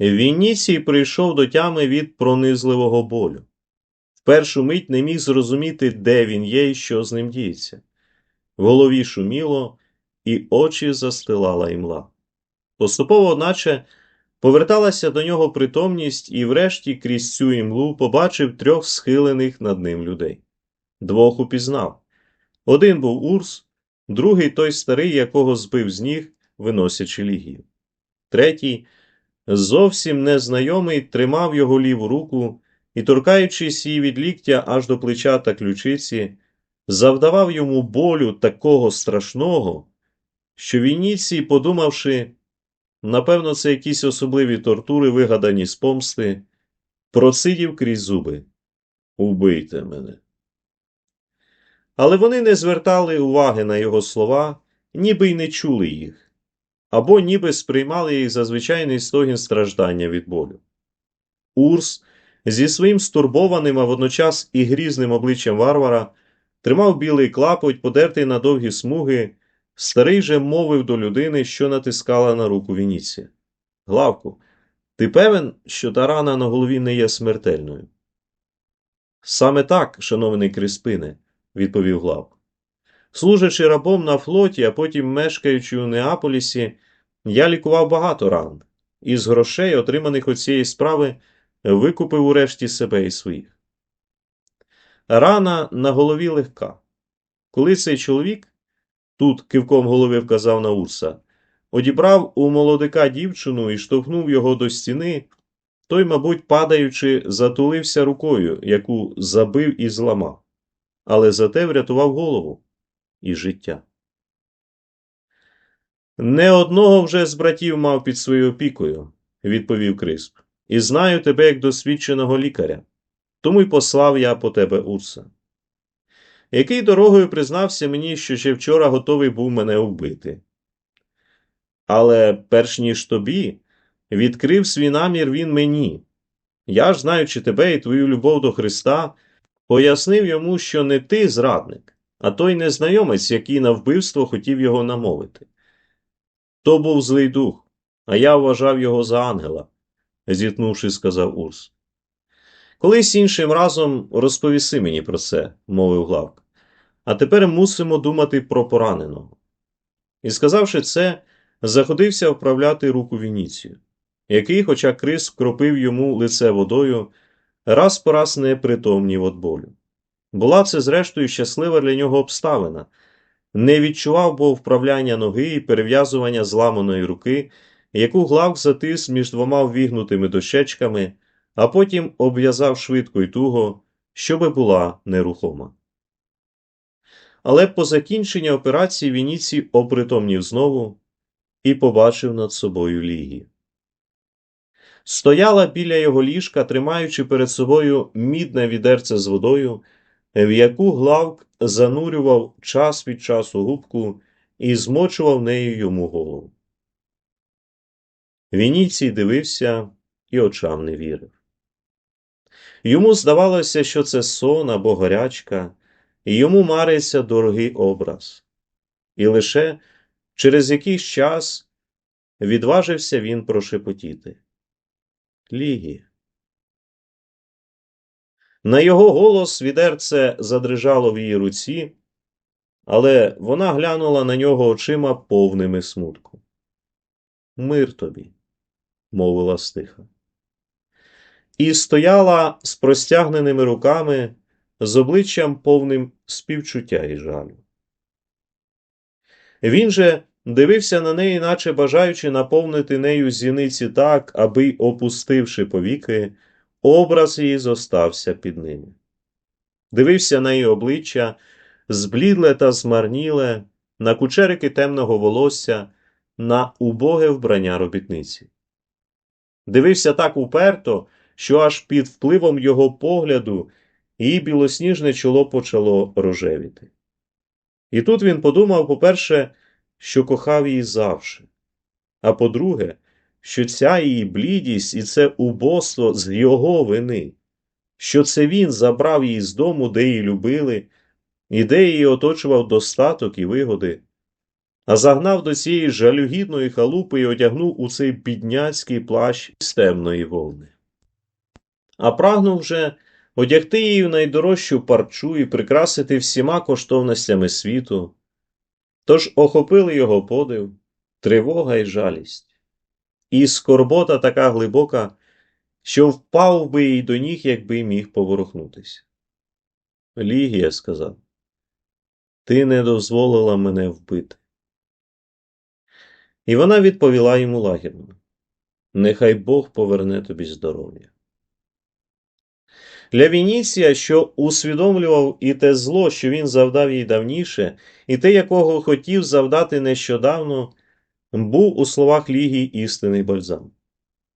Вінніцій прийшов до тями від пронизливого болю. В першу мить не міг зрозуміти, де він є і що з ним діється. В голові шуміло, і очі застилала імла. Поступово, одначе, поверталася до нього притомність і, врешті, крізь цю імлу побачив трьох схилених над ним людей. Двох упізнав. Один був Урс, другий той старий, якого збив з ніг, виносячи лігію. Третій, зовсім незнайомий, тримав його ліву руку і, торкаючись її від ліктя аж до плеча та ключиці, завдавав йому болю такого страшного, що Вініцій, подумавши, напевно, це якісь особливі тортури, вигадані з помсти, процидів крізь зуби. Убийте мене. Але вони не звертали уваги на його слова, ніби й не чули їх, або ніби сприймали їх за звичайний стогін страждання від болю. Урс зі своїм стурбованим, а водночас і грізним обличчям варвара тримав білий клапоть, подертий на довгі смуги, старий же мовив до людини, що натискала на руку Вініція. Главку, ти певен, що та рана на голові не є смертельною? Саме так, шановний Криспине, відповів Главк. Служачи рабом на флоті, а потім мешкаючи у Неаполісі, я лікував багато ран, і з грошей, отриманих від цієї справи, викупив урешті себе і своїх. Рана на голові легка. Коли цей чоловік, тут кивком голови вказав на Урса, одібрав у молодика дівчину і штовхнув його до стіни, той, мабуть, падаючи, затулився рукою, яку забив і зламав, але зате врятував голову і життя. Не одного вже з братів мав під своєю опікою, відповів Крисп, і знаю тебе як досвідченого лікаря. Тому й послав я по тебе Урса. Який дорогою признався мені, що ще вчора готовий був мене вбити. Але перш ніж тобі, відкрив свій намір він мені. Я ж, знаючи тебе і твою любов до Христа, пояснив йому, що не ти зрадник, а той незнайомець, який на вбивство хотів його намовити. То був злий дух, а я вважав його за ангела, зітнувши, сказав Урс. Колись іншим разом розповіси мені про це, мовив Главк. А тепер мусимо думати про пораненого. І, сказавши це, заходився вправляти руку Вініцію, який, хоча Крис вкропив йому лице водою, раз по раз не притомнів від болю. Була це, зрештою, щаслива для нього обставина. Не відчував бо вправляння ноги і перев'язування зламаної руки, яку Главк затис між двома ввігнутими дощечками, а потім обв'язав швидко й туго, щоби була нерухома. Але по закінченні операції Вініцій опритомнів знову і побачив над собою лігі. Стояла біля його ліжка, тримаючи перед собою мідне відерце з водою, в яку Главк занурював час від часу губку і змочував нею йому голову. Вініцій дивився і очам не вірив. Йому здавалося, що це сон або горячка, і йому мариться дорогий образ. І лише через якийсь час відважився він прошепотіти. Лігі. На його голос відерце задрижало в її руці, але вона глянула на нього очима повними смутку. Мир тобі, мовила стиха. І стояла з простягненими руками, з обличчям повним співчуття і жалю. Він же дивився на неї, наче бажаючи наповнити нею зіниці так, аби, опустивши повіки, образ її зостався під ними. Дивився на її обличчя, зблідле та змарніле, на кучерики темного волосся, на убоге вбрання робітниці. Дивився так уперто, що аж під впливом його погляду її білосніжне чоло почало рожевіти. І тут він подумав, по-перше, що кохав її завше, а по-друге, що ця її блідість і це убоство з його вини, що це він забрав її з дому, де її любили, і де її оточував достаток і вигоди, а загнав до цієї жалюгідної халупи і одягнув у цей бідняцький плащ з темної вовни. А прагнув вже одягти її в найдорожчу парчу і прикрасити всіма коштовностями світу. Тож охопили його подив, тривога і жалість. І скорбота така глибока, що впав би їй до ніг, якби міг поворухнутися. Лігія сказав, ти не дозволила мене вбити. І вона відповіла йому лагідно Нехай Бог поверне тобі здоров'я. Для Вініція, що усвідомлював і те зло, що він завдав їй давніше, і те, якого хотів завдати нещодавно, був у словах Лігії істинний бальзам.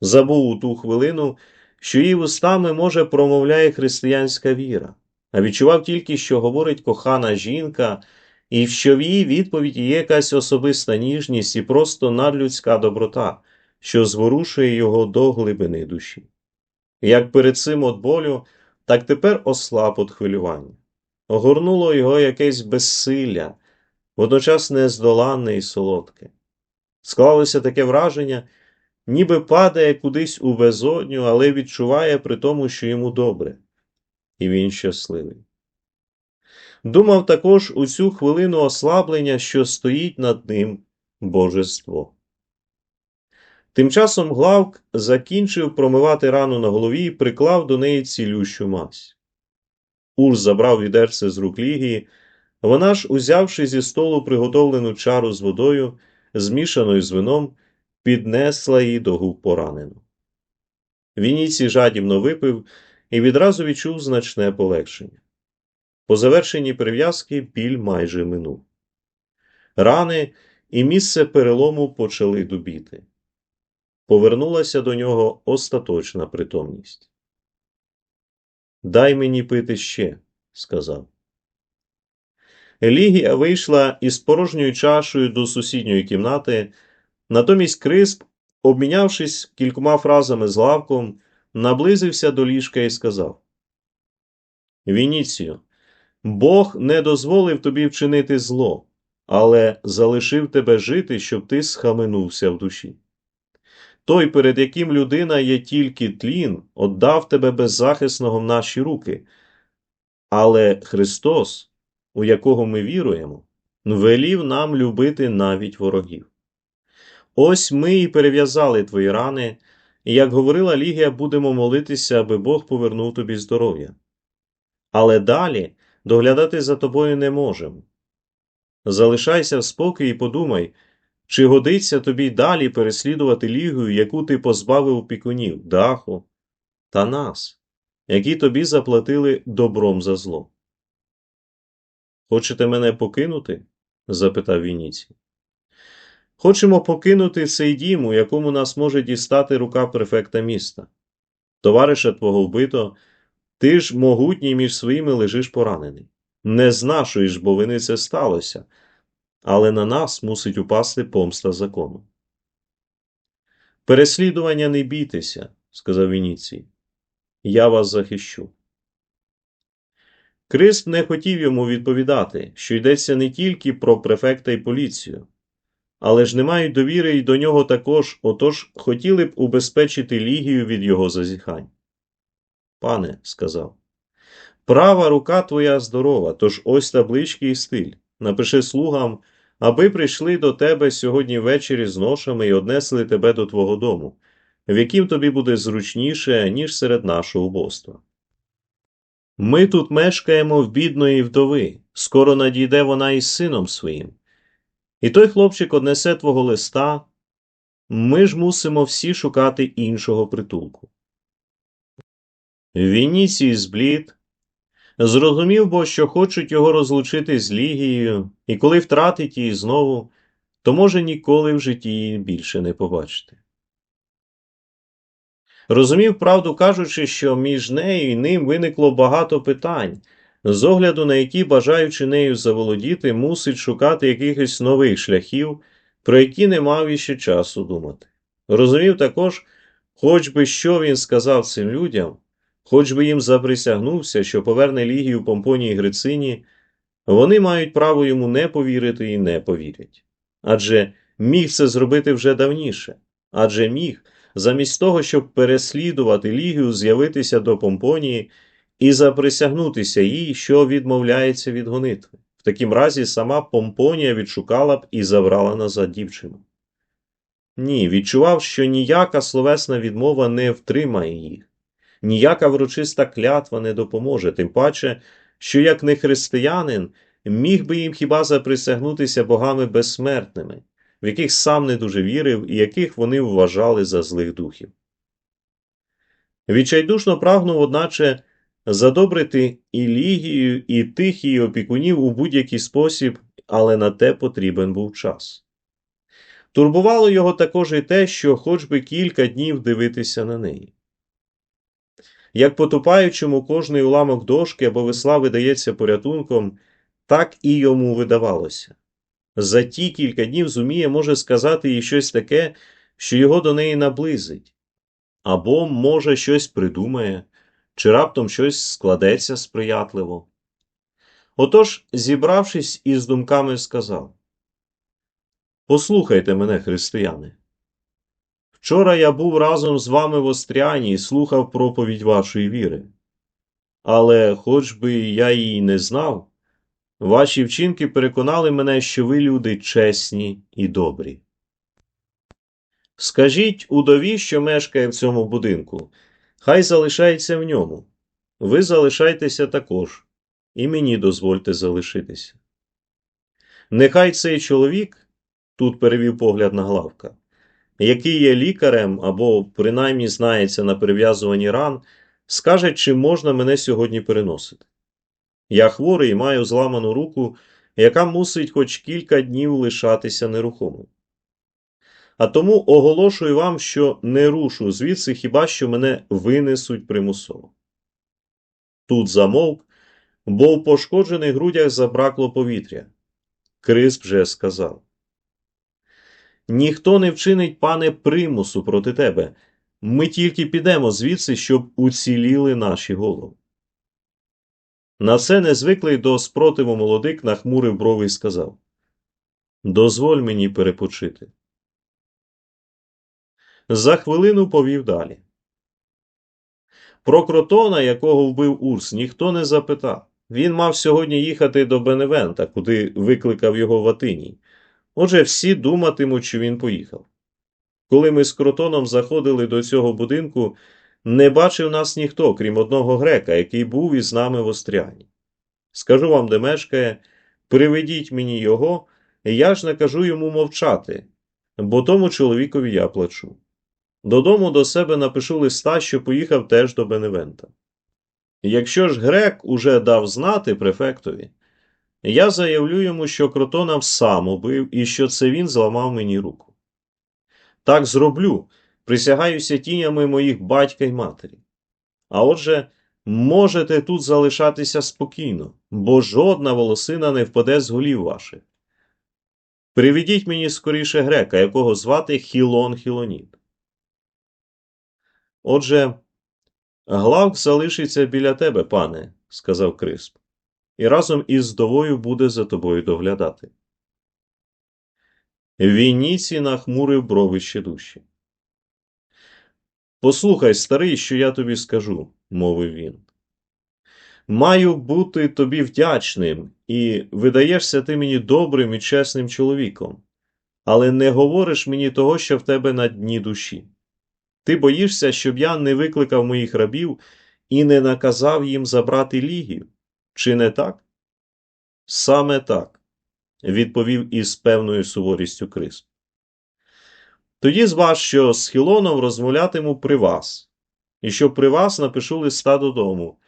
Забув у ту хвилину, що її вустами, може, промовляє християнська віра, а відчував тільки, що говорить кохана жінка, і що в її відповіді є якась особиста ніжність і просто надлюдська доброта, що зворушує його до глибини душі. Як перед цим от болю, так тепер ослаб от хвилювання. Огорнуло його якесь безсилля, водночас нездоланне і солодке. Склалося таке враження, ніби падає кудись у безодню, але відчуває при тому, що йому добре, і він щасливий. Думав також у цю хвилину ослаблення, що стоїть над ним божество. Тим часом Главк закінчив промивати рану на голові і приклав до неї цілющу мазь. Урс забрав відерце з рук Лігії, вона ж, узявши зі столу приготовлену чару з водою, змішаною з вином, піднесла її до губ поранену. Вініці жадібно випив і відразу відчув значне полегшення. По завершенні прив'язки біль майже минув. Рани і місце перелому почали дубіти. Повернулася до нього остаточна притомність. Дай мені пити ще, сказав. Елігія вийшла із порожньою чашею до сусідньої кімнати, натомість Крисп, обмінявшись кількома фразами з лавком, наблизився до ліжка і сказав Вініцію, Бог не дозволив тобі вчинити зло, але залишив тебе жити, щоб ти схаменувся в душі. Той, перед яким людина є тільки тлін, отдав тебе беззахисного в наші руки. Але Христос, у якого ми віруємо, велів нам любити навіть ворогів. Ось ми і перев'язали твої рани, і, як говорила Лігія, будемо молитися, аби Бог повернув тобі здоров'я. Але далі доглядати за тобою не можемо. Залишайся в спокій і подумай, чи годиться тобі далі переслідувати лігою, яку ти позбавив опікунів, даху та нас, які тобі заплатили добром за зло? Хочете мене покинути? запитав Вініці. Хочемо покинути цей дім, у якому нас може дістати рука префекта міста. Товариша твого вбито, ти ж могутній між своїми лежиш поранений. Не з нашої ж бо вини це сталося, але на нас мусить упасти помста закону. Переслідування не бійтеся, сказав Вініцій. Я вас захищу. Крист не хотів йому відповідати, що йдеться не тільки про префекта і поліцію, але ж не мають довіри й до нього також, отож хотіли б убезпечити лігію від його зазіхань. Пане, сказав, права рука твоя здорова, тож ось таблички і стиль. Напиши слугам, аби прийшли до тебе сьогодні ввечері з ношами і однесли тебе до твого дому, в яким тобі буде зручніше, ніж серед нашого убоства. Ми тут мешкаємо в бідної вдови, скоро надійде вона із сином своїм. І той хлопчик однесе твого листа, ми ж мусимо всі шукати іншого притулку. Вініцій зблід, зрозумів бо, що хочуть його розлучити з Лігією, і коли втратить її знову, то може ніколи в житті її більше не побачити. Розумів, правду кажучи, що між нею і ним виникло багато питань, з огляду на які, бажаючи нею заволодіти, мусить шукати якихось нових шляхів, про які не мав іще часу думати. Розумів також, хоч би що він сказав цим людям, хоч би їм заприсягнувся, що поверне Лігію Помпонії Грицині, вони мають право йому не повірити і не повірять. Адже міг це зробити вже давніше. Адже міг, замість того, щоб переслідувати Лігію, з'явитися до Помпонії і заприсягнутися їй, що відмовляється від гонитви. В такім разі сама Помпонія відшукала б і забрала назад дівчину. Ні, відчував, що ніяка словесна відмова не втримає їх, ніяка врочиста клятва не допоможе, тим паче, що як не християнин міг би їм хіба заприсягнутися богами безсмертними, в яких сам не дуже вірив і яких вони вважали за злих духів. Відчайдушно прагнув, одначе, задобрити і лігію, і тих її опікунів у будь-який спосіб, але на те потрібен був час. Турбувало його також і те, що хоч би кілька днів дивитися на неї. Як потупаючому кожний уламок дошки або весла видається порятунком, так і йому видавалося. За ті кілька днів зуміє може сказати їй щось таке, що його до неї наблизить, або, може, щось придумає, чи раптом щось складеться сприятливо. Отож, зібравшись із думками, сказав Послухайте мене, християни. Вчора я був разом з вами в Остряні і слухав проповідь вашої віри. Але, хоч би я її не знав, ваші вчинки переконали мене, що ви люди чесні і добрі. Скажіть удові, що мешкає в цьому будинку, хай залишається в ньому. Ви залишайтеся також, і мені дозвольте залишитися. Нехай цей чоловік, тут перевів погляд на главка, який є лікарем або принаймні знається на перев'язуванні ран, скаже, чи можна мене сьогодні переносити. Я хворий і маю зламану руку, яка мусить хоч кілька днів лишатися нерухомою. А тому оголошую вам, що не рушу звідси хіба що мене винесуть примусово. Тут замовк, бо в пошкоджених грудях забракло повітря. Крис вже сказав Ніхто не вчинить, пане, примусу проти тебе. Ми тільки підемо звідси, щоб уціліли наші голови. На це незвиклий до спротиву молодик нахмурив брови і сказав Дозволь мені перепочити. За хвилину повів далі. Про кротона, якого вбив Урс, ніхто не запитав. Він мав сьогодні їхати до Беневента, куди викликав його Ватиній. Отже, всі думатимуть, що він поїхав. Коли ми з кротоном заходили до цього будинку, не бачив нас ніхто, крім одного грека, який був із нами в Остряні. Скажу вам, де мешкає, приведіть мені його, я ж накажу йому мовчати, бо тому чоловікові я плачу. Додому до себе напишу листа, що поїхав теж до Беневента. Якщо ж грек уже дав знати префектові, я заявлю йому, що кротона сам убив і що це він зламав мені руку. Так зроблю, присягаюся тінями моїх батька й матері. А отже, можете тут залишатися спокійно, бо жодна волосина не впаде з голів ваших. Приведіть мені скоріше грека, якого звати Хілон Хілоніт. Отже, Главк залишиться біля тебе, пане, сказав Крисп, і разом із довою буде за тобою доглядати. Вініці нахмурив брови ще дужче. Послухай, старий, що я тобі скажу, мовив він. Маю бути тобі вдячним, і видаєшся ти мені добрим і чесним чоловіком, але не говориш мені того, що в тебе на дні душі. Ти боїшся, щоб я не викликав моїх рабів і не наказав їм забрати лігію? Чи не так? Саме так, відповів із певною суворістю Крис. Тоді зваж, що з Хілоном розмовлятиму при вас, і що при вас напишу листа додому,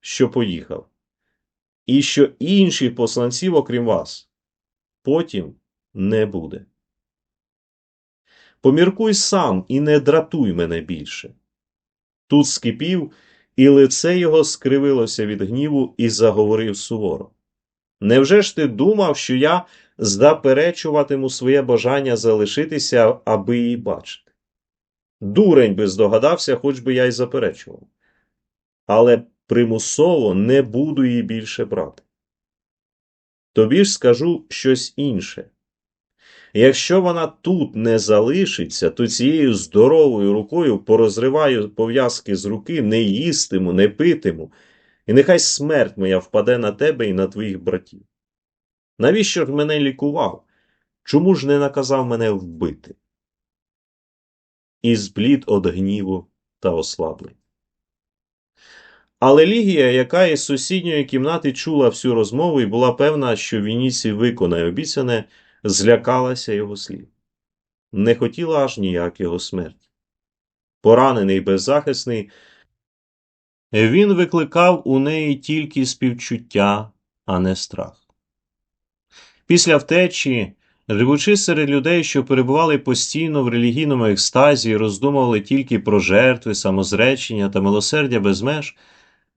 що поїхав, і що інших посланців, окрім вас, потім не буде. Поміркуй сам і не дратуй мене більше. Тут скипів, і лице його скривилося від гніву і заговорив суворо. Невже ж ти думав, що я заперечуватиму своє бажання залишитися, аби її бачити? Дурень би здогадався, хоч би я й заперечував. Але примусово не буду її більше брати. Тобі ж скажу щось інше. Якщо вона тут не залишиться, то цією здоровою рукою порозриваю пов'язки з руки, не їстиму, не питиму, і нехай смерть моя впаде на тебе і на твоїх братів. Навіщо ж мене лікував? Чому ж не наказав мене вбити? І зблід од гніву та ослаблень. Але Лігія, яка із сусідньої кімнати чула всю розмову і була певна, що Вініцій виконає обіцяне, злякалася його слів. Не хотіла аж ніяк його смерті. Поранений беззахисний, він викликав у неї тільки співчуття, а не страх. Після втечі, живучи серед людей, що перебували постійно в релігійному екстазі і роздумували тільки про жертви, самозречення та милосердя без меж,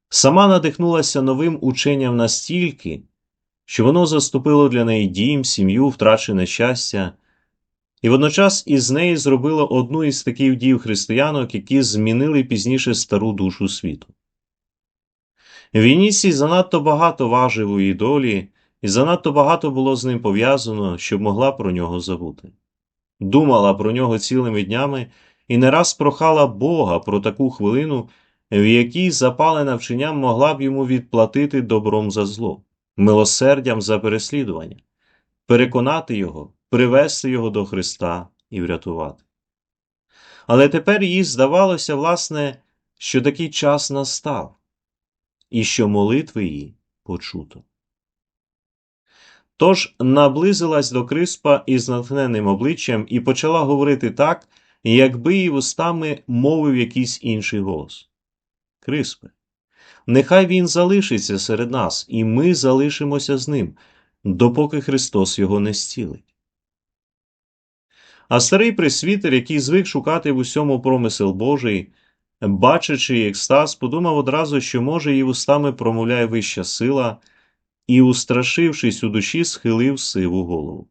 сама надихнулася новим ученням настільки, що воно заступило для неї дім, сім'ю, втрачене щастя, і водночас із неї зробило одну із таких дів християнок, які змінили пізніше стару душу світу. Вінісій занадто багато важив у її долі, і занадто багато було з ним пов'язано, щоб могла про нього забути. Думала про нього цілими днями і не раз прохала Бога про таку хвилину, в якій запалена вченням могла б йому відплатити добром за зло, милосердям за переслідування, переконати його, привести його до Христа і врятувати. Але тепер їй здавалося, власне, що такий час настав, і що молитви її почуто. Тож наблизилась до Криспа із натхненним обличчям і почала говорити так, якби її вустами мовив якийсь інший голос. Криспе, нехай він залишиться серед нас, і ми залишимося з ним, допоки Христос його не зцілить. А старий присвітер, який звик шукати в усьому промисел Божий, бачачи екстаз, подумав одразу, що, може, її вустами промовляє вища сила, і, устрашившись у душі, схилив сиву голову.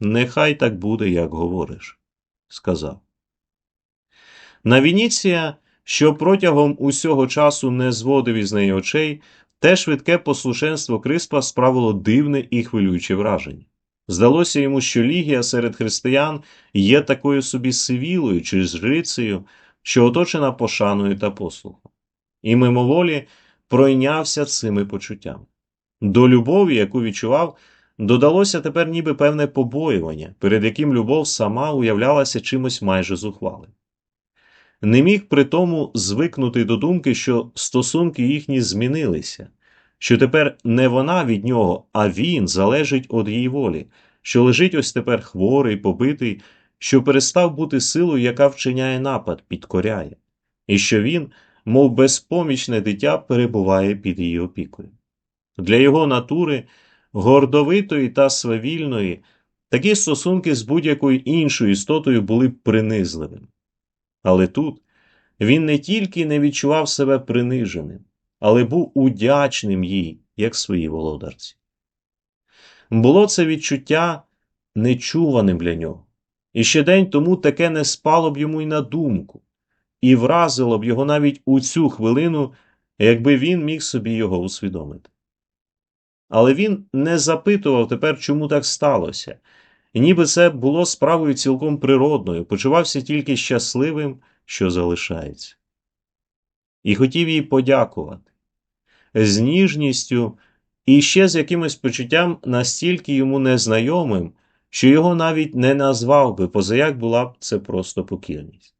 Нехай так буде, як говориш, сказав. На Вініція, що протягом усього часу не зводив із неї очей, те швидке послушенство Криспа справило дивне і хвилююче враження. Здалося йому, що Лігія серед християн є такою собі сивілою чи жрицею, що оточена пошаною та послухом, і мимоволі пройнявся цими почуттями. До любові, яку відчував, додалося тепер ніби певне побоювання, перед яким любов сама уявлялася чимось майже зухвалим. Не міг при тому звикнути до думки, що стосунки їхні змінилися, що тепер не вона від нього, а він залежить від її волі, що лежить ось тепер хворий, побитий, що перестав бути силою, яка вчиняє напад, підкоряє, і що він, мов безпомічне дитя, перебуває під її опікою. Для його натури, гордовитої та свавільної, такі стосунки з будь-якою іншою істотою були б принизливими. Але тут він не тільки не відчував себе приниженим, але був удячним їй, як своїй володарці. Було це відчуття нечуваним для нього, і ще день тому таке не спало б йому й на думку, і вразило б його навіть у цю хвилину, якби він міг собі його усвідомити. Але він не запитував тепер, чому так сталося, і ніби це було справою цілком природною, почувався тільки щасливим, що залишається. І хотів їй подякувати з ніжністю і ще з якимось почуттям настільки йому незнайомим, що його навіть не назвав би, позаяк була б це просто покірність.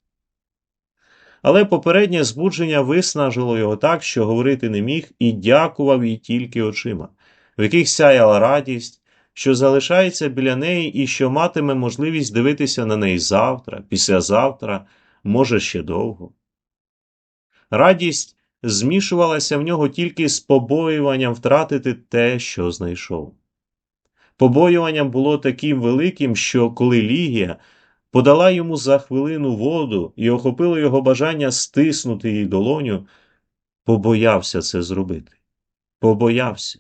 Але попереднє збудження виснажило його так, що говорити не міг, і дякував їй тільки очима, в яких сяяла радість, що залишається біля неї і що матиме можливість дивитися на неї завтра, післязавтра, може ще довго. Радість змішувалася в нього тільки з побоюванням втратити те, що знайшов. Побоюванням було таким великим, що коли Лігія подала йому за хвилину воду і охопило його бажання стиснути її долоню, побоявся це зробити. Побоявся.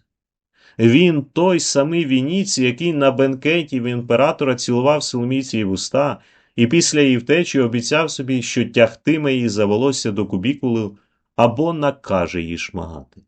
Він той самий Вініці, який на бенкеті в імператора цілував Соломійці вуста, і після її втечі обіцяв собі, що тягтиме її за волосся до кубікулу або накаже її шмагати.